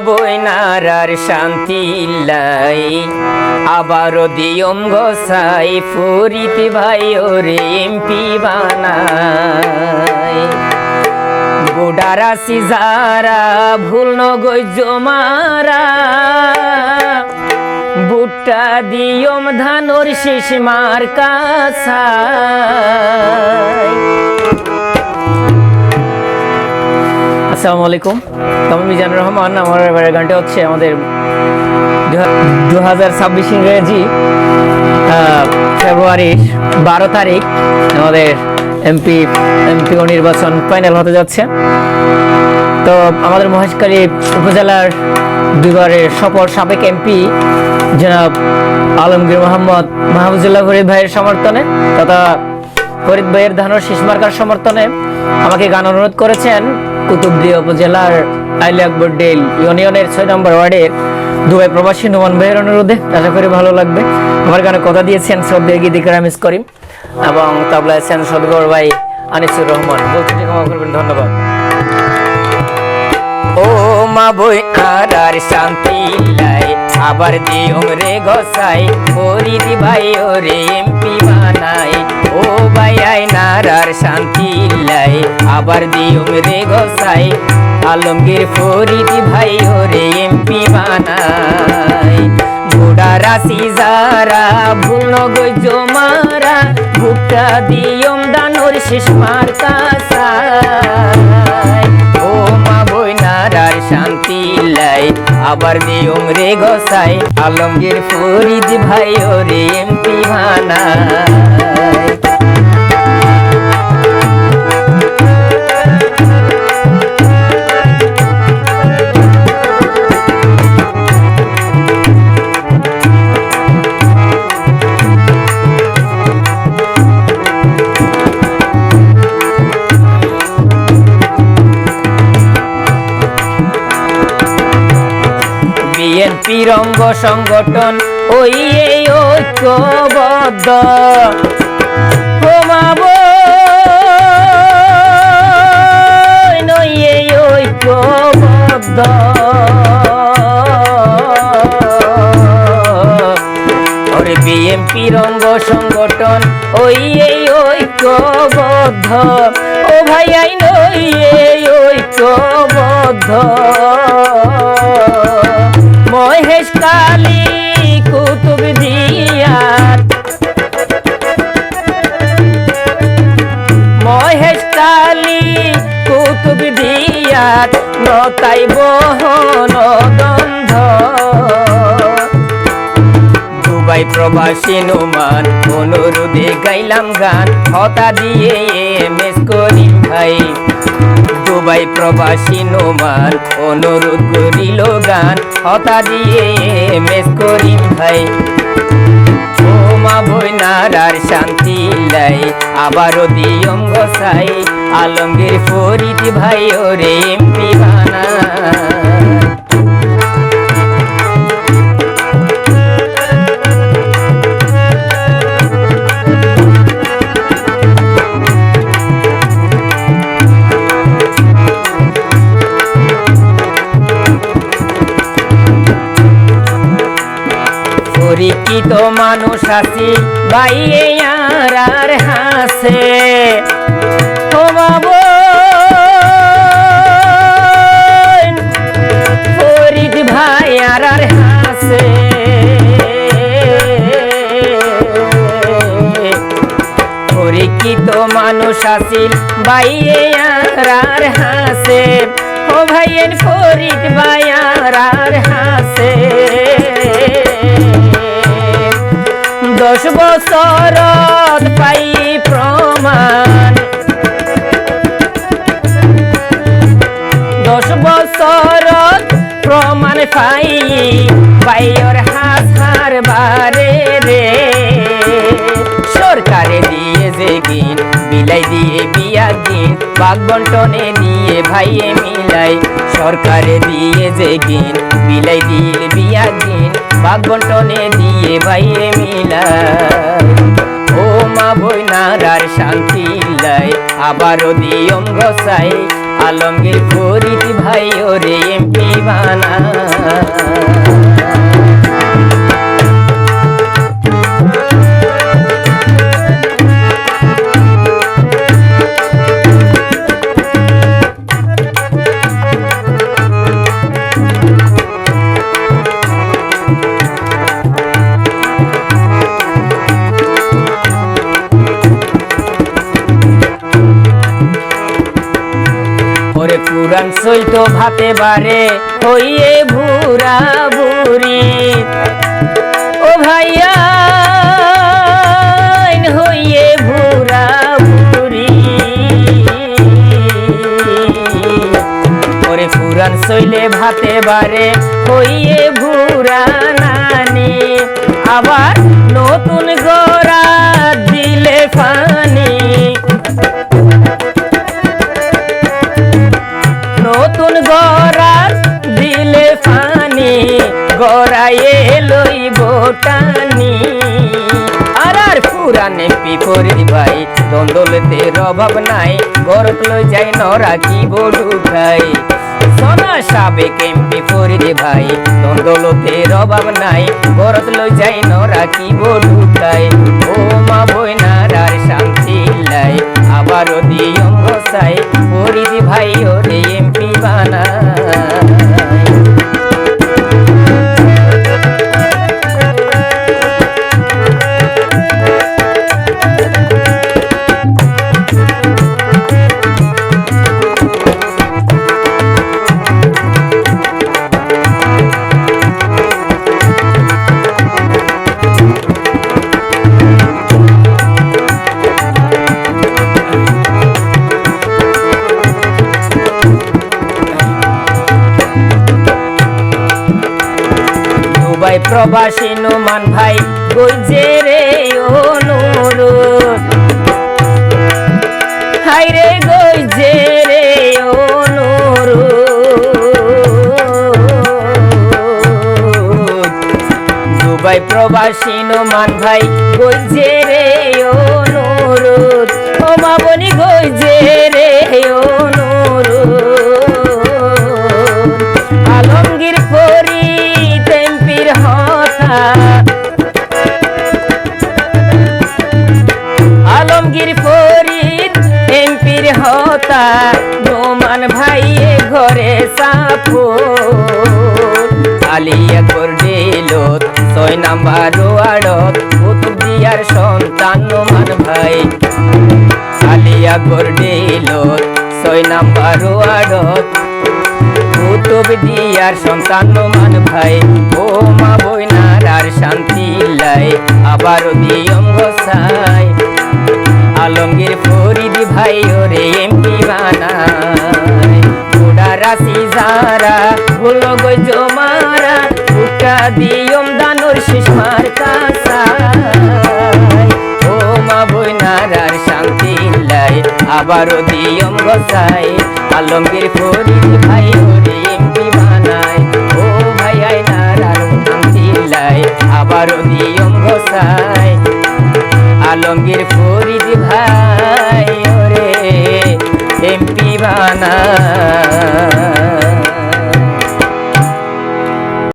বইনারার শান্তি লাই। আবারও দিয়ম গোসাই ফরিদ ভাই, ওরে এমপি বানাই। গোডারা সিজারা ভুল নগৈ জমারা। বুট্টা দিয়ম ধানর শেষ মার কাছাই। আসসালামু আলাইকুম। আমি মিজানুর রহমান আমার এবারের গানটা হচ্ছে আমাদের দু হাজার ছাব্বিশ ইংরেজি আহ, ফেব্রুয়ারির বারো তারিখ আমাদের এমপি এমপি নির্বাচন ফাইনাল হতে যাচ্ছে। তো আমাদের মহেশখালী উপজেলার দুবারের সফল সাবেক এমপি জনাব আলমগীর মোহাম্মদ মাহবুজুল্লাহ ফরিদ ভাইয়ের সমর্থনে তথা ফরিদ ভাইয়ের ধানর শীষ মার্কার সমর্থনে আমাকে গান অনুরোধ করেছেন। কুতুবদিয়া উপজেলার আইলি আকবর ডেল ইউনিয়নের ছয় নম্বর ওয়ার্ডের দুবাই প্রবাসী নোমান ভাইয়ের অনুরোধে। আশা করি ভালো লাগবে। আমার গানে কথা দিয়েছেন শ্রদ্ধেয় গীতিকার রামিস করিম এবং তবলায় আছেন সদগর ভাই আনিসুর রহমান। বলতে ক্ষমা করবেন, ধন্যবাদ। ও মা বই আর শান্তি লাই, আবার দিওম রে গসাই ফরিদি ভাই ওরে এমপি বানাই। ও আই নারার শান্তি লাই। আবার দিওম রে গসাই আলমগীর ফরিদি ভাই ওরে এমপি বানাই। গোড়া রাশি যারা, ভুল গই জমারা, ভুট্টা দিয়ম দানোর শেষ মার কাসাই ও মা বইনারার শান্তি লাই, আবার দিয়ম রে গসাই আলমগীর ফরিদ ভাই ওরে এমপি বানাই। রঙ্গ সংগঠন, ওই এই ঐক্যবদ্ধ। হোমাব ঐক্যবদ্ধ। ওরে বিএনপি রঙ্গ সংগঠন, ওই এই ঐক্যবদ্ধ। ও ভাই আই নই এই ঐক্যবদ্ধ। দিয়ার নতাই বহন গন্ধ দুবাই প্রবাসী নুমান, অনুরোধে গাইলাম গান। হতা দিয়ে এমএস করিম ভাই। দুবাই প্রবাসী নোমান, অনুরোধ করিল গান। হতা দিয়ে এমএস করিম ভাই। মা বইনারার শান্তি লাই আবারও দিয়ম গসাই। আলমগীর ফরিদ ভাই ওরে এমপি পরিচিত মানুষ আর আর হাসে। বাবু ফরিদ ভাই হাসে। পরিচিত মানুষ আসিল, বাইয়ে আর হাসে। ও ভাইয়ের ফরিদ ভাই হাসে। দশ বছর পাই পাই বাইর হাসার বারে রে। সরকারে দিয়ে যে গিন বিলাই দিয়ে বিয়া দিন বাঘ বন্টনে দিয়ে ভাইয়ে মিলাই। সরকারে দিয়ে যে গিন বিলাই দিয়ে বিয়া বাঘ বন্টনে দিয়ে ভাইয়ে মিলাই। ও মা বইনারার শান্তি লাই, আবারও দিয়ম গসাই আলমগীর ফরিদ ভাই ওরে এমপি বানা ভাতে বারে হইয়ে ভুরা বুড়ি। ও ভাইয়া হইয়ে ভুরা বুড়ি। ওরে শৈলে ভাতে বারে হইয়ে ভুরা নানি। আবার নতুন গোরা দিলে ফানি। গড়াইয়ে লইব টানি আর আর পুরানে ভাই দন্দলতে অভাব নাই গরত লই যাই নরা কি বড়ু খাই সোনা সাবে কেমপি ফরিদি ভাই দন্দলতে অভাব নাই গরত লই যাই নরা কি বড়ু দুবাই প্রবাসী নুমান ভাই গইজে রে অনুরোধ। হাই রে গইজে রে অনুরোধ। দুবাই প্রবাসী নুমান ভাই গইজে রে অনুরোধ। ও মা বনি গইজে নোমান ভাইয়ে ঘরে সাপো আলিয়া করডিল ছয় নাম্বার ওয়ার্ডত কুতুব সন্তান নোমান ভাই। আলিয়া করডিল ছয় নাম্বার ওয়ার্ডত কুতুব সন্তান মান ভাই। ও মা বইনার আর শান্তি লাই, আবারও দিয়ম গোসাই। আলমগীর ফরিদি ভাই, ওরে এমপি বানাই গোডা রাশি যারা গুলো গই জমারা উকা দিয়ম দানোর শেষ মার ও মা বইনার শান্তি লাই আবারও দিয়ম গোসাই। আলমগীর ফরিদ ভাই, ওরে এমপি বানাই ও ভাই আইনার আর শান্তি লাই আবারও দিয়ম গোসাই। আলমগীর ফরিদ ভাই ওরে এমপি বানাই